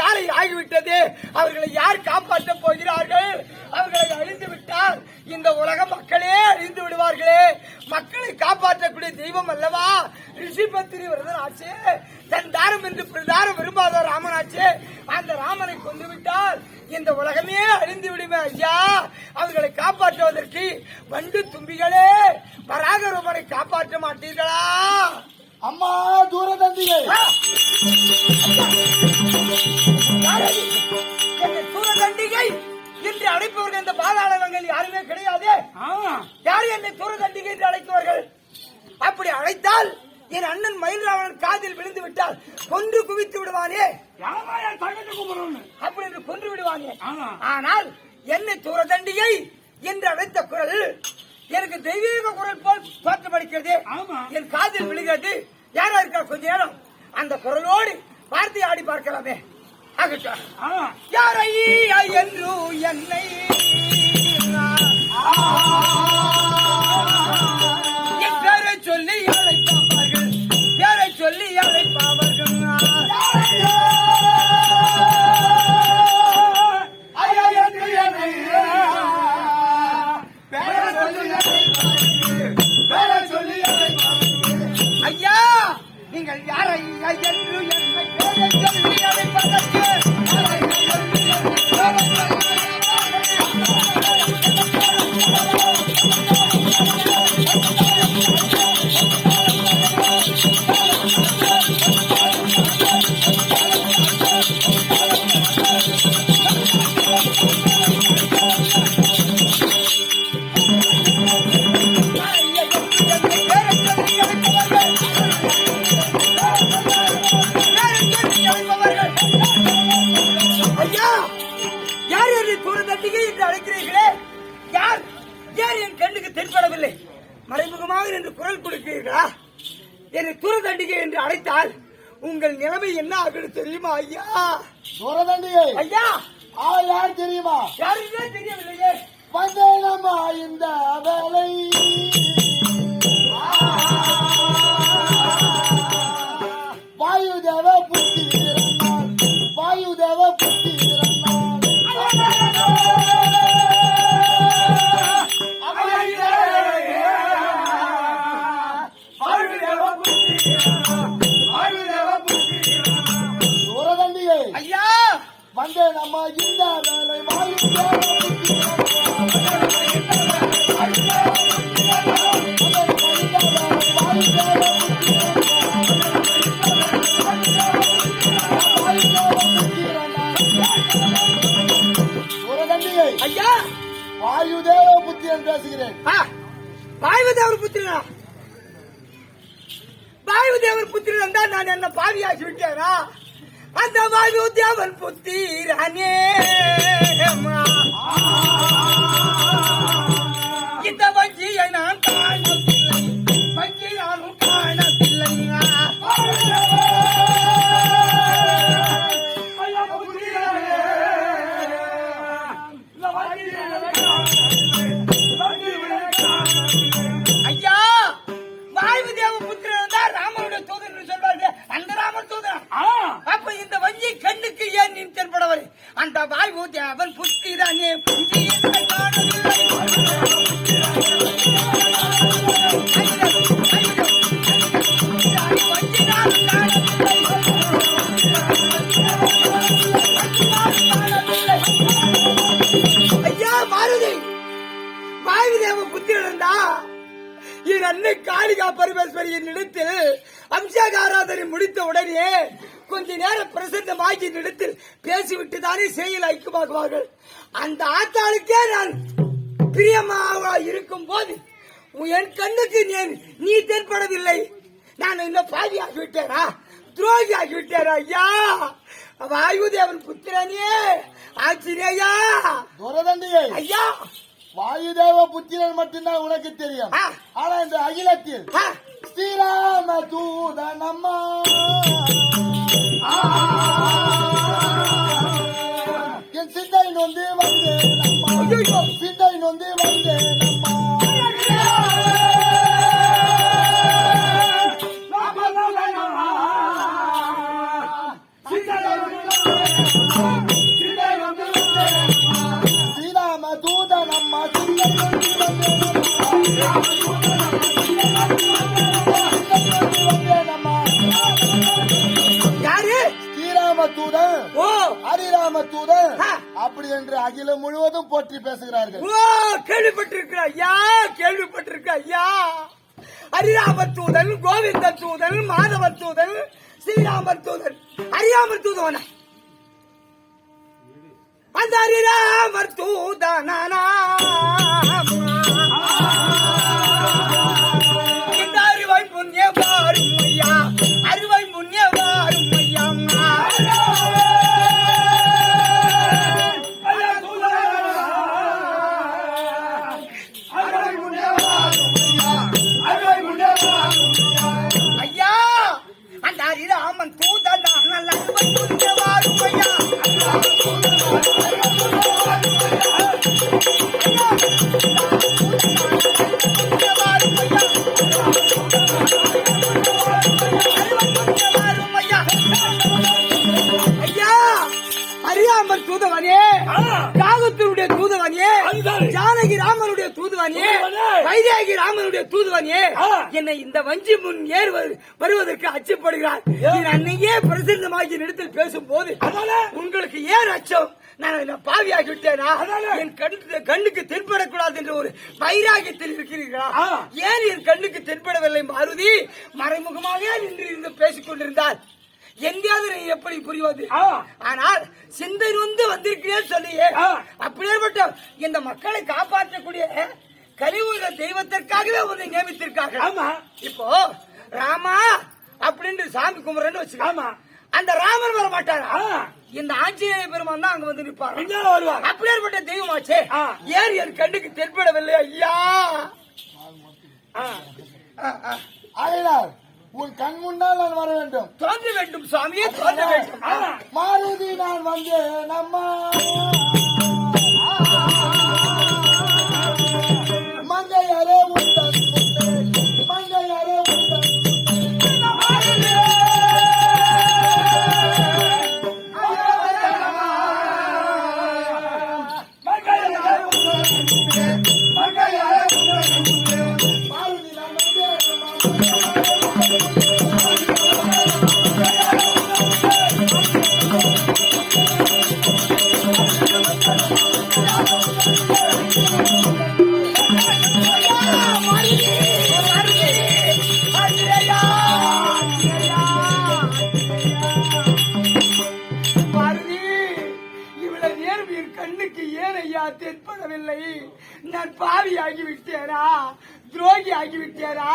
காலை ஆகிவிட்டது. அவர்களை யார் காப்பாற்ற தூரதண்டிகை என்று அழைப்பவர்கள் இந்த பாதாளவங்கள் யாருமே கிடையாது. யார் என்னை தூரதண்டிகை என்று அழைக்குவார்கள் அப்படி அழைத்தால் என் அண்ணன் மயில்ராவணன் காதில் விழுந்து விட்டால் கொன்று குவித்து விடுவானே. அப்படி என்று கொன்று விடுவானே. ஆனால் என்னை தூரதண்டிகை என்று அழைத்த குரல் எனக்கு தெய்வீக குரல் போல் தோற்றமளிக்கிறது ஆமா. என் காதில் விழுகிறது. யாரா இருக்கா? கொஞ்ச நேரம். அந்த குரலோடு வார்த்தை ஆடி பார்க்கலாமே. ஆகட்டும். யாரை என்று என்னை அழைக்கிறீர்களே? யார்? யார் என் கண்ணுக்கு தென்படவில்லை? மறைமுகமாக என்று குரல் கொடுக்கிறீர்களா? என்னை தூரதண்டிகை என்று அழைத்தால் உங்கள் நிலைமை என்ன ஆகுது தெரியுமா ஐயா? தூர தண்டிகை ஐயா! ஆ யார் தெரியுமா? யாருமே தெரியவில்லையே. வந்தேனம்மா இந்த வேலை. வாயு தேவ புத்தி. வாயுதேவ புத்திரன் பேசுகிறேன். வாயுதேவர் புத்திரனா? வாயுதேவர் புத்திரன் தான் நான் என்ன பாவியாக்கி விட்டேனா? அந்த வாயுதேவன் புத்திரனே இந்த வஞ்சியை நான் என் அன்னை காளிகா பரமேஸ்வரியின் இடத்தில் அம்சகாராதனை முடித்த உடனே கொஞ்ச நேரம் பிரசன்னமாகி இடத்தில் பேசிவிட்டு தானே செயல் ஐக்கியமாகுவார்கள். அந்த ஆத்தாளுக்கே நான் பிரியமாக இருக்கும் போது என் கண்ணுக்கு நீ- தென்படவில்லை? நான் இந்த பாவி ஆகிவிட்டேனா துரோகி ஆகிவிட்டேனா ஐயா? வாயுதேவன் புத்திரனே ஆச்சரியா ஐயா! வாயுதேவ புத்திரன் மட்டும்தான் உனக்கு தெரியும். ஆனா இந்த அகிலத்தில் ஸ்ரீராம தூதனம்மா என் சிந்தை நொந்து ஐயையோ. சிந்தை நொந்து வந்தேனம்மா ஆ ஹரிராம தூதன். அப்படி என்று அகிலம் முழுவதும் போற்றி பேசுகிறார்கள். ஓ கேள்விப்பட்டிருக்கிற ஐயா கேள்விப்பட்டிருக்க ஐயா. ஹரிராம தூதன் கோவிந்த தூதன் மாதவ தூதன் ஸ்ரீராம தூதன் ஹரிராமர் தூதவன அந்த ஹரிராமர் தூதனானா தூதுவனே என்னை இந்த வஞ்சி முன் ஏறு வருவதற்கு அச்சப்படுகிறார். அன்னையே பிரசித்தமாகி இடத்தில் பேசும் போது உங்களுக்கு ஏன் அச்சம்? நான் பாவியாகி விட்டேனா என் கண்ணுக்கு கண்ணுக்கு தென்படக்கூடாது என்ற ஒரு வைராகியத்தில் இருக்கிறீர்களா? ஏன் என் கண்ணுக்கு தென்படவில்லை மாருதி? மறைமுகமாக நின்று இருந்து பேசிக் கொண்டிருந்தார் எங்கேயாவது நீ எப்படி புரிவது? ஆனால் சிந்தை வந்து வந்திருக்கிறேன் சொல்லியே. அப்படியேப்பட்ட இந்த மக்களை காப்பாற்றக்கூடிய கலியுக தெய்வத்திற்காகவே உன்னை நியமித்திருக்காங்க இப்போ ராமா அப்படின்னு சாமி கும்பிடுறேன்னு வச்சுக்கோமா அந்த ராமர் வர மாட்டாரா இந்த ஆஞ்சநேய பெருமான் தான் அங்க வந்து நிற்பார். வருவார். அப்படியேப்பட்ட தெய்வமாச்சே. ஏன் என் கண்ணுக்கு தென்படவில்லை ஐயா. ஆ, ஆ, ஆ. ஆகையால் உன் கண் முன்னால் நான் வர வேண்டும். தோன்ற வேண்டும் சுவாமியே தோன்ற வேண்டும். மாருதி நான் வந்தேன் அம்மா எனக்கு ஏன் ஐயா தென்படவில்லை நான் பாவி ஆகிவிட்டேனா துரோகி ஆகிவிட்டேனா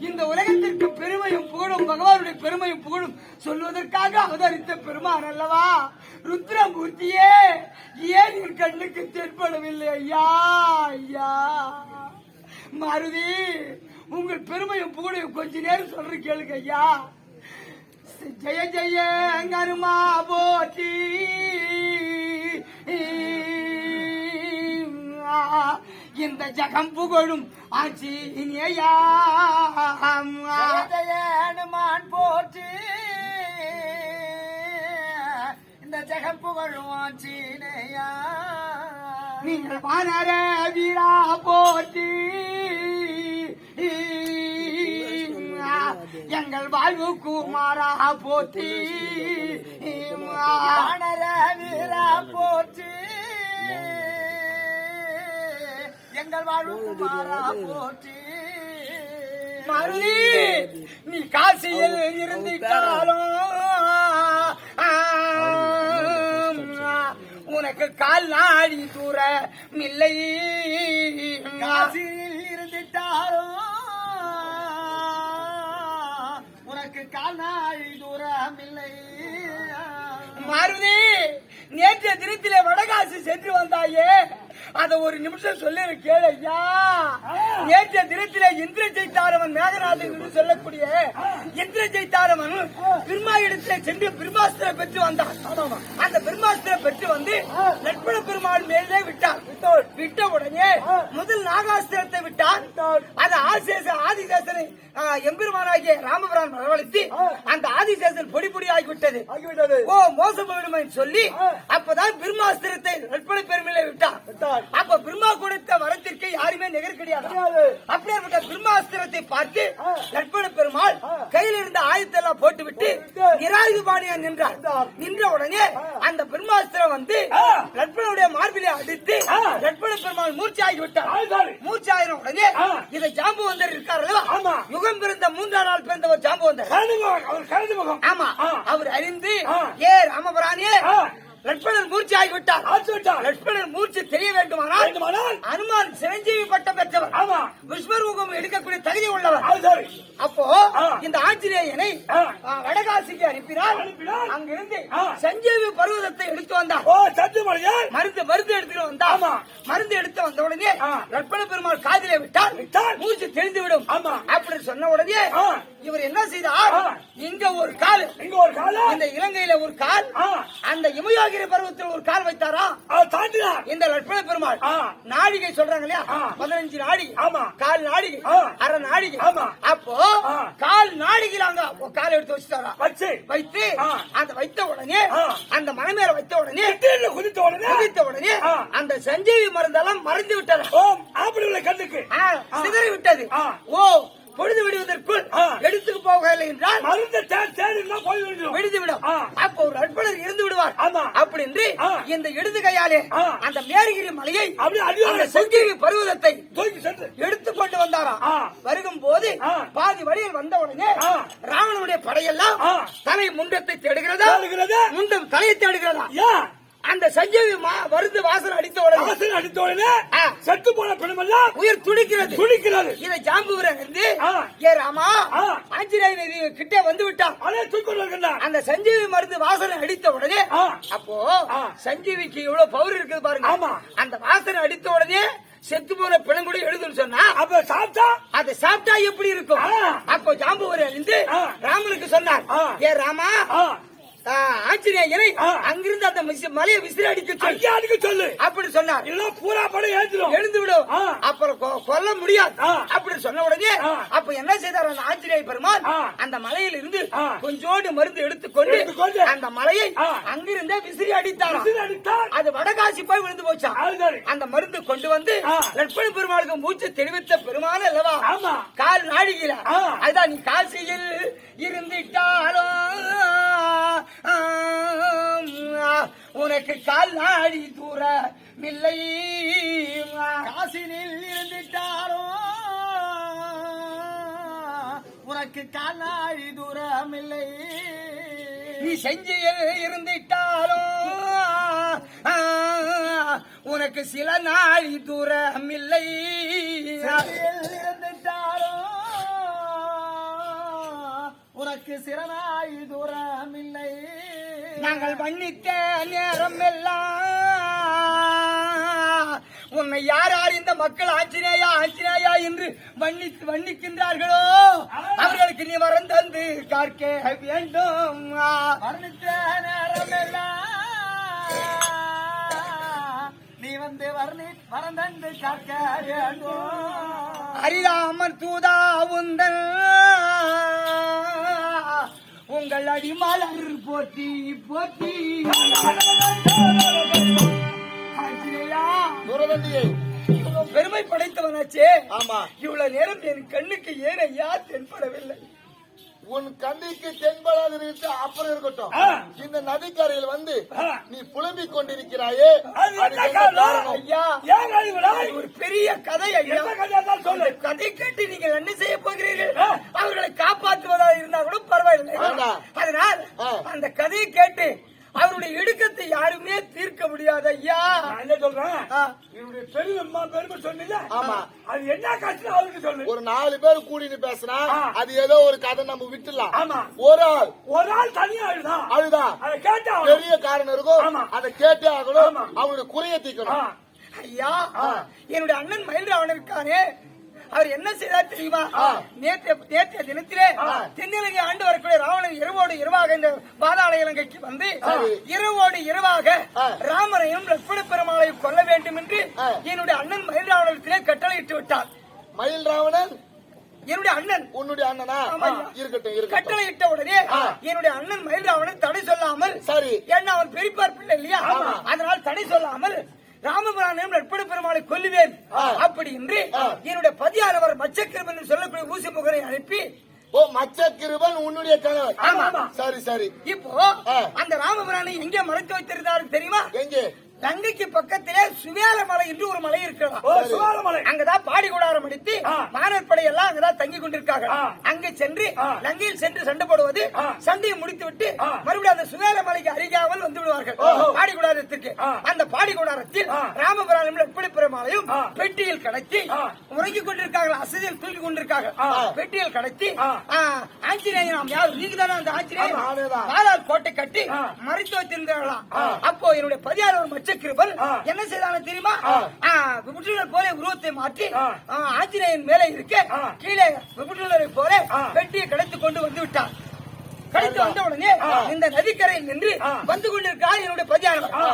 இந்த உலகத்திற்கு பெருமையும் புகழும் பகவானுடைய பெருமையும் புகழும் சொல்வதற்காக அவதரித்த பெருமான் அல்லவா? ருத்ரமூர்த்தியே ஏன் என் கண்ணுக்கு தென்படவில்லை ஐயா ஐயா? மாருதி உங்கள் பெருமையும் புகழையும் கொஞ்ச நேரம் சொல்ற கேளுங்க ஐயா. ஜெய ஜெய கருமா போட்டி இந்த ஜகம் புகழும் ஆட்சி இனியா ஜெயனுமான் போற்றி. இந்த ஜெகம் புகழும் சீனையா நீங்கள் வானர வீரா போற்றி. எங்கள் வாழ்வு குமாரா போற்றி. வானர குமாரா போற்றி. மருதி நீ காசியில் இருந்திட்டாலும் உனக்கு கால் நாடி தூர மில்லை காசியில் இருந்துட்டாரோ உனக்கு கால் நாழி தூரம் இல்லை மாருதி நேற்றைய தினத்திலே வடகாசி சென்று வந்தாயே அத ஒரு நிமிஷம் சொல்லி கேளு ஐயா. நேற்றைய தினத்திலே இந்திர ஜெயித்தாரவன் மேகநாதன் என்று சொல்லக்கூடிய இந்திர ஜெயித்தாரவன் பிரம்மா இடத்திலே சென்று பிரம்மாஸ்திர பெற்று வந்தான். அந்த பிரம்மாஸ்திர பெற்று வந்து லட்சுமண பெருமாள் மேலே விட்டார். விட்ட உடனே முதல் நாகாஸ்திரத்தை விட்டான் அது ஆசேச ஆதிசேசனை எம்பெருமானாகிய ராமபிரான் வரவழைத்து அந்த ஆதிசேசன் பொடி பொடி ஆகிவிட்டது. ஆகிவிட்டது. ஓ மோசம் சொல்லி அப்பதான் பிரம்மாஸ்திரத்தை நட்பளை பெருமையில விட்டான் விட்டான். அப்ப பிரம்மா கொடுத்த வரத்திற்கு யாருமே நிகர் கிடையாது. அப்படியாப்பட்ட பிரம்மாஸ்திரத்தை பார்த்து நட்பள பெருமாள் கையில் இருந்த ஆயுதத்தை எல்லாம் போட்டுவிட்டு நிராயுத பாணியா நின்றார். நின்ற உடனே அந்த பிரம்மாஸ்திரம் வந்து நட்பனுடைய மார்பிலே அடித்து நட்பள பெருமாள் மூர்ச்சி ஆகி விட்டார் மூர்ச்சி ஆயிரம் உடனே இதை ஜாம்பு வந்தர் இருக்கார் அல்லவா யுகம் பிறந்த மூன்றாம் நாள் பிறந்த ஒரு ஜாம்பு வந்தர் முகம் ஆமா. அவர் அறிந்து ஏ மூர்ச்சி ஆகிவிட்டார் லட்சுமணன் மூர்ச்சி தெரிய வேண்டுமானால்? அனுமான் சிரஞ்சீவி பட்டம் பெற்றவர் ஆமா. விஸ்வரூபம் எடுக்கக்கூடிய தகுதி உள்ளவர் அது சரி அப்போ ஆ. இந்த ஆஞ்சநேயனை ஆ. ஆ, வடகாசிக்கு அனுப்பினார் அனுப்பினார். அங்கிருந்து ஆ. சஞ்சீவி பருவதத்தை எடுத்து வந்தார் ஓ சத்தியமலையார் மருந்து மருந்து எடுத்துட்டு வந்தார் ஆமா. மருந்து எடுத்து வந்த உடனே. லட்சுமண பெருமாள் காதிலே விட்டார். மூச்சு தெரிந்து விடும் ஆமா. அப்படி சொன்ன உடனே. இவர் என்ன செய்தார். இங்க ஒரு கால் இங்க ஒரு காலம் இந்த இலங்கையில ஒரு கால். அந்த இமயோகிரி பருவத்தில் ஒரு கால் வைத்தாரா அவர் தாண்டினார் இந்த லட்சுமண பெருமாள் ஆ. நாழிகை சொல்றாங்க இல்லையா. பதினஞ்சு நாழிகை ஆமா. கால் நாழிகை ஆ. அரை நாழிகை ஆமா. அப்போ. கால் ஒரு கால் எடுத்து வச்சுட்டாரா வச்சு வைத்து. அந்த வைத்த உடனே. அந்த மலை மேல வைத்த உடனே குதித்த உடனே குதித்த உடனே. அந்த சஞ்சீவி மருந்தெல்லாம் மறைந்து விட்டது ஓம் ஆப்பிள் உள்ள கண்ணுக்கு சிதறி விட்டது. ஓ பொழுது விடுவதற்குள். எடுத்துக்கு போகவில்லை என்றால் மருந்து தேர் தேடினா போய் விடுவோம் விடுத்து விடும் ஆ. அப்போ ஒரு அற்புதர் இருந்து விடுவார். அப்படி என்று. இந்த இடது கையாலே. அந்த மேரிகிரி மலையை செஞ்சீவி பருவதத்தை எடுத்து கொண்டு வந்தாராம். வருகும் போது. பாதி வழியில் வந்த உடனே. ராவணனுடைய படையெல்லாம். தலை முண்டத்தை தேடுகிறதா? முண்டம் தலையை தேடுகிறதா அந்த சஞ்சீவி மா- மருந்து வாசல் அடித்த உடனே வாசல் அடித்த உடனே. செத்து போன பெண்மெல்லாம் உயிர் துடிக்கிறது துடிக்கிறது இதை ஜாம்புவரன் இருந்து. ஏ ராமா. ஆஞ்சநேயர் கிட்டே வந்து விட்டான் அந்த சஞ்சீவி மருந்து வாசனை அடித்த உடனே. அப்போ. சஞ்சீவிக்கு எவ்வளவு பவர் இருக்குது பாருங்க ஆமா. அந்த வாசனை அடித்த உடனே செத்து போன பிணங்குடி எழுதுன்னு சொன்னா அப்ப சாப்பிட்டா அதை சாப்பிட்டா எப்படி இருக்கும். அப்போ ஜாம்புவரி அறிந்து ஆ. ராமனுக்கு சொன்னார். ஏ ராமா ஆஞ்சநேயரை. அங்கிருந்து அந்த மலையை விசிறி அடிக்க. ஐயா அடிக்க சொல்லு அப்படி சொன்னார் இல்ல பூரா படம் ஏத்துரும் எழுந்து விடும். அப்புறம் கொல்ல முடியாது. அப்படி சொன்ன உடனே. அப்ப என்ன செய்தார் அந்த ஆஞ்சநேய பெருமாள். அந்த மலையில இருந்து ஆ. கொஞ்சோண்டு மருந்து எடுத்துக்கொண்டு அந்த மலையை. அங்கிருந்தே விசிறி அடித்தார் அது வடகாசி போய் விழுந்து சரி அந்த மருந்து கொண்டு வந்து. லட்சுமண பெருமாளுக்கு மூச்சு தெரிவித்த பெருமாள் அல்லவா. கால் நாடிகிற. அதுதான் நீ காசியில் இருந்துட்டாலும் உனக்கு கால்நாடி தூர மில்லை காசினில் இருந்துட்டாரோ உனக்கு காலாழி தூரமில்லை. நீ செஞ்சியில் இருந்துட்டாலும் உனக்கு சில நாளி தூரம் இல்லை சென்னையில் இருந்துட்டாரோ உனக்கு சிறனாழி தூரமில்லை. நாங்கள் மன்னித்த நேரம் எல்லாம் உன்னை யார் யார் இந்த மக்கள் ஆஞ்சநேயா ஆஞ்சநேயா என்று வன்னித்து வன்னிக்கின்றார்களோ? அவர்களுக்கு நீ வரம் தந்து காக்க வேண்டும். வர்ணித்த நேரமெல்லாம். நீ வந்து வர்ணி வரந்தந்து காக்க வேண்டும். ஹரிராமன் தூதா உந்தன். உங்கள் அடிமலர் தூரதண்டியை இவ்வளவு பெருமை படைத்தவனாச்சே. ஆமா. இவ்வளவு நேரம் என் கண்ணுக்கு ஏன் ஐயா தென்படவில்லை. உன் கண்ணிற்கு தென்படாத இருக்கு அப்புறம் இருக்கட்டும். இந்த நதிக்கரையில் வந்து. நீ புலம்பிக் கொண்டிருக்கிறாயே ஒரு பெரிய கதை சொல்லு கதை கேட்டு நீங்கள் என்ன செய்ய போகிறீர்கள். அவர்களை காப்பாற்றுவதாக இருந்தா கூட பரவாயில்லை. அதனால். அந்த கதையை கேட்டு அவருடைய இடுக்கத்தை யாருமே தீர்க்க முடியாது ஐயா. நான் என்ன சொல்றேன். இவருடைய பெருமை பெருமை சொன்னீங்க ஆமா. அது என்ன கஷ்டம் அவருக்கு சொல்லு. ஒரு நாலு பேர் கூடின்னு பேசினா. அது ஏதோ ஒரு கதை நம்ம விட்டுலாம் ஆமா. ஒரு ஆள். ஒரு ஆள் தனியா அழுதான் அதுதான் அதை கேட்டா பெரிய காரணம் இருக்கும். ஆமா. அதை கேட்டே ஆகணும். அவங்களுடைய குறைய தீர்க்கணும். ஐயா என்னுடைய அண்ணன் மயில் இருக்கானே. அவர் என்ன செய்தார் தெரியுமா? நேற்று நேற்றைய தினத்திலே தென்னிலங்கை ஆண்டு வரக்கூடிய ராவணன் இரவோடு இரவாக இந்த பாதாள இலங்கைக்கு வந்து இரவோடு இரவாக ராமரையும் லட்சுமண பெருமாளையும் கொல்ல வேண்டும் என்று என்னுடைய அண்ணன் மயில்ராவணத்திலே கட்டளையிட்டு விட்டார். மயில் ராவணன்? என்னுடைய அண்ணன். உன்னுடைய அண்ணனா. இருக்கட்டும் இருக்கட்டும். கட்டளையிட்ட உடனே என்னுடைய அண்ணன் மயில்ராவணன் தடை சொல்லாமல் சரி. ஏன்னா அவன் பெரியப்பார் பிள்ளை இல்லையா? அதனால் தடை சொல்லாமல் ராமபிரானையும் லட்சுமண பெருமாளை கொல்லுவேன்? அப்படி என்று என்னுடைய பதியாளவர் மச்சக்கிரம் என்று சொல்லக்கூடிய ஊசி முகரை அனுப்பி ஓ மச்ச கிருபன் உன்னுடைய கணவர். சரி சரி. இப்போ. அந்த ராமபிரானை எங்கே மறைத்து வைத்திருந்தாரு தெரியுமா? எங்கே? லங்கைக்கு பக்கத்திலே சுவேல மலை என்று ஒரு மலை இருக்கிறதா அங்கதான் பாடி கூடாரம் அடித்து. மாணவர் படை எல்லாம் அங்கதான் தங்கி கொண்டிருக்காங்க. அங்கே சென்று. லங்கையில் சென்று சண்டை போடுவது. சண்டையை முடித்து விட்டு. மறுபடியும் அந்த சுவேல மலைக்கு அருகாமல் வந்து விடுவார்கள் ஓஹோ. பாடி கூடாரத்திற்கு ஆ. அந்த பாடி கூடாரத்தில் ஆ. ராமபுராணம் எப்படி பெருமாளையும். பெட்டியில் கடத்தி ஆ. உறங்கிக் கொண்டிருக்காங்க அசதியில் தூக்கி கொண்டிருக்காங்க. பெட்டியில் கடத்தி ஆ. ஆ, ஆஞ்சநேயர் நாம் யார் நீங்க தானே அந்த. வாழால் கோட்டை கட்டி. மறைத்து வைத்திருந்தார்களாம் அப்போ என்னுடைய பதியாளர் மச்சக்கிருபன் ஆ. என்ன செய்தாங்க தெரியுமா விபுட்டுலர் போல உருவத்தை மாற்றி ஆஞ்சநேயன் மேலே இருக்க. கீழே விபுட்டுலரை போல ஆ. பெட்டியை கடத்தி கொண்டு வந்து விட்டார் கடத்தி வந்த உடனே இந்த நதிக்கரையில் நின்று. வந்து கொண்டிருக்கிறார் என்னுடைய பதியாளர்